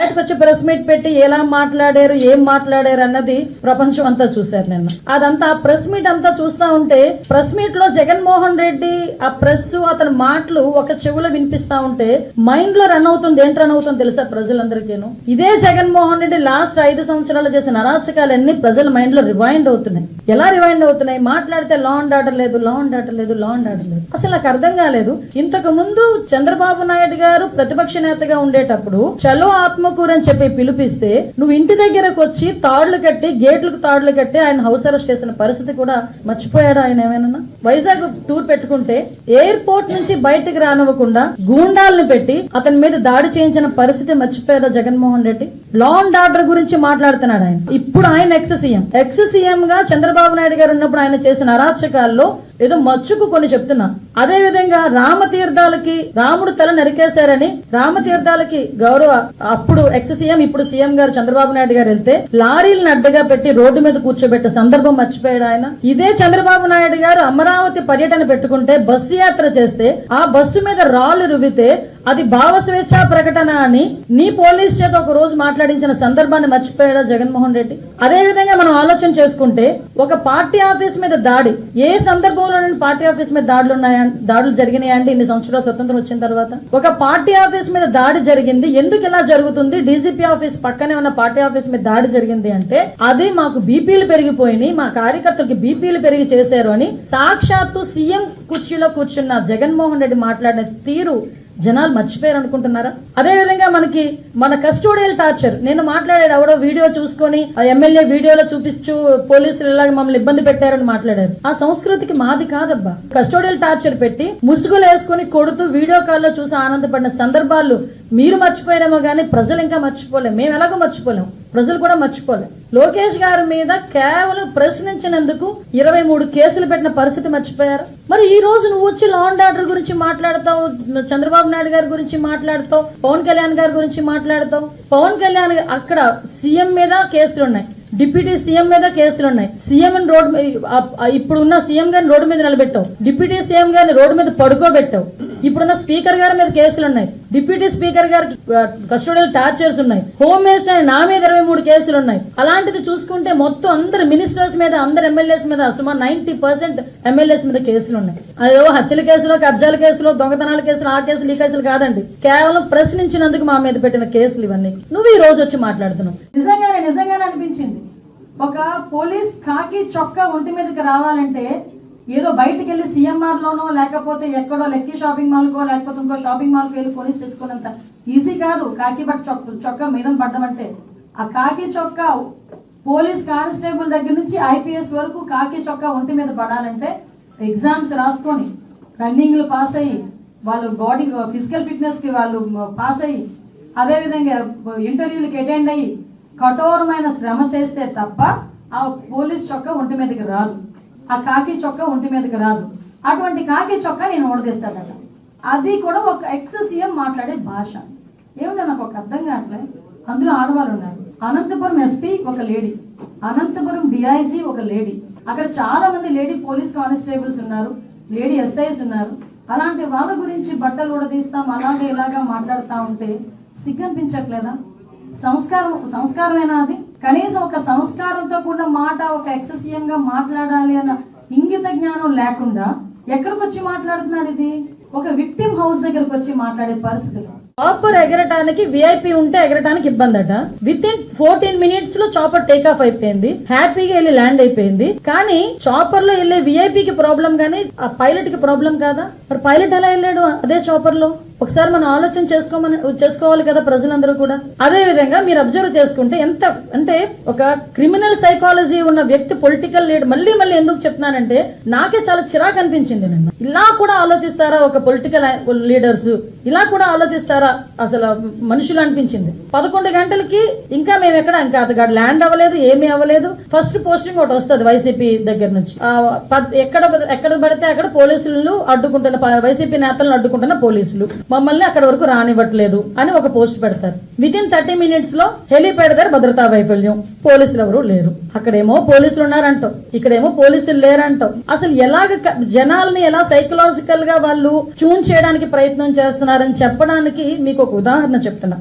బయటకు వచ్చి press meet పెట్టి ఎలా మాట్లాడారు ఏం మాట్లాడారు అన్నది ప్రపంచం అంతా చూశారు నిన్న. అదంతా ప్రెస్ మీట్ అంతా చూస్తా ఉంటే ప్రెస్ మీట్లో జగన్మోహన్ రెడ్డి ఆ ప్రెస్ అతని మాటలు ఒక చెవులో వినిపిస్తా ఉంటే మైండ్లో రన్ అవుతుంది ఏంటి రన్ అవుతుంది తెలుసా ప్రజలందరికీను? ఇదే జగన్మోహన్ రెడ్డి లాస్ట్ ఐదు సంవత్సరాలు చేసిన అరాచకాలన్నీ ప్రజల మైండ్లో రివైండ్ అవుతున్నాయి. ఎలా రివైండ్ అవుతున్నాయి? మాట్లాడితే లా అండ్ ఆర్డర్ లేదు లా అండ్ ఆర్డర్ లేదు లా అండ్ ఆర్డర్ లేదు. అసలు నాకు అర్థం కాలేదు. ఇంతకు ముందు చంద్రబాబు నాయుడు గారు ప్రతిపక్ష నేతగా ఉండేటప్పుడు చలో కూర అని చెప్పి పిలిపిస్తే నువ్వు ఇంటి దగ్గరకు వచ్చి తాళ్ళు కట్టి గేట్లకు తాళ్ళు కట్టి ఆయన హౌస్ అరెస్ట్ చేసిన పరిస్థితి కూడా మర్చిపోయాడు ఆయన ఏమైనా? వైజాగ్ టూర్ పెట్టుకుంటే ఎయిర్పోర్ట్ నుంచి బయటకు రానివ్వకుండా గూండాలను పెట్టి అతని మీద దాడి చేయించిన పరిస్థితి మర్చిపోయారా Jaganmohan Reddy? Law and order గురించి మాట్లాడుతున్నాడు ఆయన. ఇప్పుడు ఆయన ఎక్స్ సీఎం. ఎక్స్ సీఎం గా చంద్రబాబు నాయుడు గారు ఉన్నప్పుడు ఆయన చేసిన అరాచకాల్లో ఏదో మచ్చుకు కొన్ని చెప్తున్నా. అదే విధంగా రామతీర్థాలకి రాముడు తల నరికేశారని రామతీర్థాలకి గౌరవ అప్పుడు ఎక్స్ సీఎం ఇప్పుడు సీఎం గారు చంద్రబాబు నాయుడు గారు వెళ్తే లారీలను అడ్డగా పెట్టి రోడ్డు మీద కూర్చోబెట్టే సందర్భం మర్చిపోయాడు ఆయన. ఇదే చంద్రబాబు నాయుడు గారు అమరావతి పర్యటన పెట్టుకుంటే బస్సు యాత్ర చేస్తే ఆ బస్సు మీద రాళ్ళు రువితే అది భావ స్వేచ్ఛ ప్రకటన అని నీ పోలీస్ చేత ఒక రోజు మాట్లాడించిన సందర్భాన్ని మర్చిపోయాడా జగన్మోహన్ రెడ్డి? అదే విధంగా మనం ఆలోచన చేసుకుంటే ఒక పార్టీ ఆఫీస్ మీద దాడి ఏ సందర్భంలో పార్టీ ఆఫీస్ మీద దాడులు ఉన్నాయా దాడులు జరిగినాయండి ఇన్ని సంవత్సరాలు స్వతంత్రం వచ్చిన తర్వాత ఒక పార్టీ ఆఫీస్ మీద దాడి జరిగింది. ఎందుకు ఇలా జరుగుతుంది? డీజీపీ ఆఫీస్ పక్కనే ఉన్న పార్టీ ఆఫీస్ మీద దాడి జరిగింది అంటే అది మాకు బీపీలు పెరిగిపోయినాయి మా కార్యకర్తలకి బీపీలు పెరిగి చేశారు అని సాక్షాత్తు సీఎం కుర్చీలో కూర్చున్న జగన్మోహన్ రెడ్డి మాట్లాడిన తీరు జనాలు మర్చిపోయారు అనుకుంటున్నారా అదే విధంగా మనకి మన కస్టోడియల్ టార్చర్. నేను మాట్లాడాడు ఎవడో వీడియో చూసుకొని ఆ ఎమ్మెల్యే వీడియోలో చూపిస్తూ పోలీసులు ఇలాగ మమ్మల్ని ఇబ్బంది పెట్టారని మాట్లాడారు. ఆ సంస్కృతికి మాది కాదబ్బా. కస్టోడియల్ టార్చర్ పెట్టి ముసుగులు వేసుకుని కొడుతూ వీడియో కాల్లో చూసి ఆనందపడిన సందర్భాలు మీరు మర్చిపోయారేమో గానీ ప్రజలు ఇంకా మర్చిపోలేము మేము ఎలాగో మర్చిపోలేము ప్రజలు కూడా మర్చిపోలే. లోకేష్ గారి మీద కేవలం ప్రశ్నించినందుకు ఇరవై మూడు కేసులు పెట్టిన పరిస్థితి మర్చిపోయారు. మరి ఈ రోజు నువ్వు వచ్చి లా అండ్ ఆర్డర్ గురించి మాట్లాడతావు చంద్రబాబు నాయుడు గారి గురించి మాట్లాడతావు పవన్ కళ్యాణ్ గారి గురించి మాట్లాడతావు. పవన్ కళ్యాణ్ అక్కడ సీఎం మీద కేసులు ఉన్నాయి. డిప్యూటీ సీఎం మీద కేసులు ఉన్నాయి. సీఎం రోడ్ ఇప్పుడు ఉన్న సీఎం గారిని రోడ్డు మీద నిలబెట్టావు. డిప్యూటీ సీఎం గారిని రోడ్డు మీద పడుకోబెట్టావు. ఇప్పుడున్న స్పీకర్ గారి మీద కేసులు ఉన్నాయి. డిప్యూటీ స్పీకర్ గారికి కస్టోడియల్ టార్చర్స్ ఉన్నాయి హోమ్ మినిస్టర్ నా మీద ఇరవై మూడు కేసులు ఉన్నాయి. అలాంటిది చూసుకుంటే మొత్తం అందరు మినిస్టర్స్ మీద అందరు ఎమ్మెల్యేస్ మీద సుమారు నైన్టీ పర్సెంట్ ఎమ్మెల్యేస్ మీద కేసులు ఉన్నాయి. అదో హత్యల కేసులో కబ్జాల కేసులో దొంగతనాల కేసులు ఆ కేసులు ఈ కేసులు కాదండి. కేవలం ప్రశ్నించినందుకు మా మీద పెట్టిన కేసులు ఇవన్నీ. నువ్వు ఈ రోజు వచ్చి మాట్లాడుతున్నావు. నిజంగానే నిజంగానే అనిపించింది. ఒక పోలీస్ కాకి చొక్కా ఒంటి మీదకి రావాలంటే ఏదో బయటికి వెళ్ళి సిఎంఆర్ లోనో లేకపోతే ఎక్కడో లెక్కీ షాపింగ్ మాల్ కో లేకపోతే ఇంకో షాపింగ్ మాల్కి వెళ్ళి కొనిసి తెచ్చుకున్నంత ఈజీ కాదు. కాకి బట్ చొక్క చొక్కా మీద పడ్డం అంటే. ఆ కాకి చొక్కా పోలీస్ కానిస్టేబుల్ దగ్గర నుంచి ఐపీఎస్ వరకు కాకి చొక్కా ఒంటి మీద పడాలంటే ఎగ్జామ్స్ రాసుకొని రన్నింగ్లు పాస్ అయ్యి వాళ్ళు బాడీ ఫిజికల్ ఫిట్నెస్కి వాళ్ళు పాస్ అయ్యి అదేవిధంగా ఇంటర్వ్యూలకు ఇంటర్వ్యూలకి అటెండ్ అయ్యి కఠోరమైన శ్రమ చేస్తే తప్ప ఆ పోలీస్ చొక్కా ఒంటి మీదకి రాదు. ఆ కాకి చొక్కా ఒంటి మీదకి రాదు. అటువంటి కాకి చొక్కా నేను ఓడదీస్తాడట అది కూడా ఒక ఎక్స్ సీఎం మాట్లాడే భాష. ఏమిటో నాకు ఒక అర్థం కావట్లే? అందులో ఆడవాళ్ళు ఉన్నారు. అనంతపురం ఎస్పీ ఒక లేడీ అనంతపురం డిఐజీ ఒక లేడీ అక్కడ చాలా మంది లేడీ పోలీస్ కానిస్టేబుల్స్ ఉన్నారు లేడీ ఎస్ఐస్ ఉన్నారు. అలాంటి వాళ్ళ గురించి బట్టలు ఉడదీస్తాం అలాగే ఇలాగా మాట్లాడుతా ఉంటే సిగ్గనిపించట్లేదా? సంస్కారం సంస్కారమేనా అది? కనీసం ఒక సంస్కారంతో కూడిన మాట ఒక ఎక్ససీఎం గా మాట్లాడాలి అన్న ఇంగిత జ్ఞానం లేకుండా ఎక్కడికి వచ్చి మాట్లాడుతున్నాడు ఇది? ఒక విక్టిమ్ హౌస్ దగ్గరకు వచ్చి మాట్లాడే పరిస్థితులు చాపర్ ఎగరటానికి విఐపి ఉంటే ఎగరటానికి ఇబ్బంది అట విత్ ఇన్ ఫోర్టీన్ మినిట్స్లో చాపర్ టేక్ ఆఫ్ అయిపోయింది. హ్యాపీగా వెళ్ళి ల్యాండ్ అయిపోయింది. కానీ చాపర్లో వెళ్ళే విఐపి కి ప్రాబ్లం గానీ ఆ పైలట్కి ప్రాబ్లం కాదా? మరి పైలట్ ఎలా వెళ్ళాడు అదే చాపర్లో? ఒకసారి మనం ఆలోచన చేసుకోమని చేసుకోవాలి కదా ప్రజలందరూ కూడా. అదే విధంగా మీరు అబ్జర్వ్ చేసుకుంటే ఎంత అంటే ఒక క్రిమినల్ సైకాలజీ ఉన్న వ్యక్తి పొలిటికల్ లీడర్ మళ్ళీ మళ్ళీ ఎందుకు చెప్తున్నానంటే నాకే చాలా చిరాకు అనిపించింది నిన్న. ఇలా కూడా ఆలోచిస్తారా ఒక పొలిటికల్ లీడర్స్? ఇలా కూడా ఆలోచిస్తారా? అసలు మనుషులు అనిపించింది. పదకొండు గంటలకి ఇంకా మేము ఎక్కడ? ఇంకా అతగాడు ల్యాండ్ అవ్వలేదు ఏమీ అవ్వలేదు. ఫస్ట్ పోస్టింగ్ ఒకటి వస్తుంది వైసీపీ దగ్గర నుంచి. పద్- ఎక్కడ ఎక్కడ పడితే అక్కడ పోలీసులు అడ్డుకుంటున్న వైసీపీ నేతలను అడ్డుకుంటున్న పోలీసులు. మమ్మల్ని అక్కడ వరకు రానివ్వట్లేదు అని ఒక పోస్ట్ పెడతారు. విత్ ఇన్ థర్టీ మినిట్స్లో హెలీప్యాడ్ దగ్గర భద్రతా వైఫల్యం. పోలీసులు ఎవరు లేరు. అక్కడేమో పోలీసులు ఉన్నారంటావు ఇక్కడేమో పోలీసులు లేరంటో. అసలు ఎలాగ జనాల్ని ఎలా సైకలాజికల్గా వాళ్ళు ట్యూన్ చేయడానికి ప్రయత్నం చేస్తున్నారని చెప్పడానికి మీకు ఒక ఉదాహరణ చెప్తున్నా.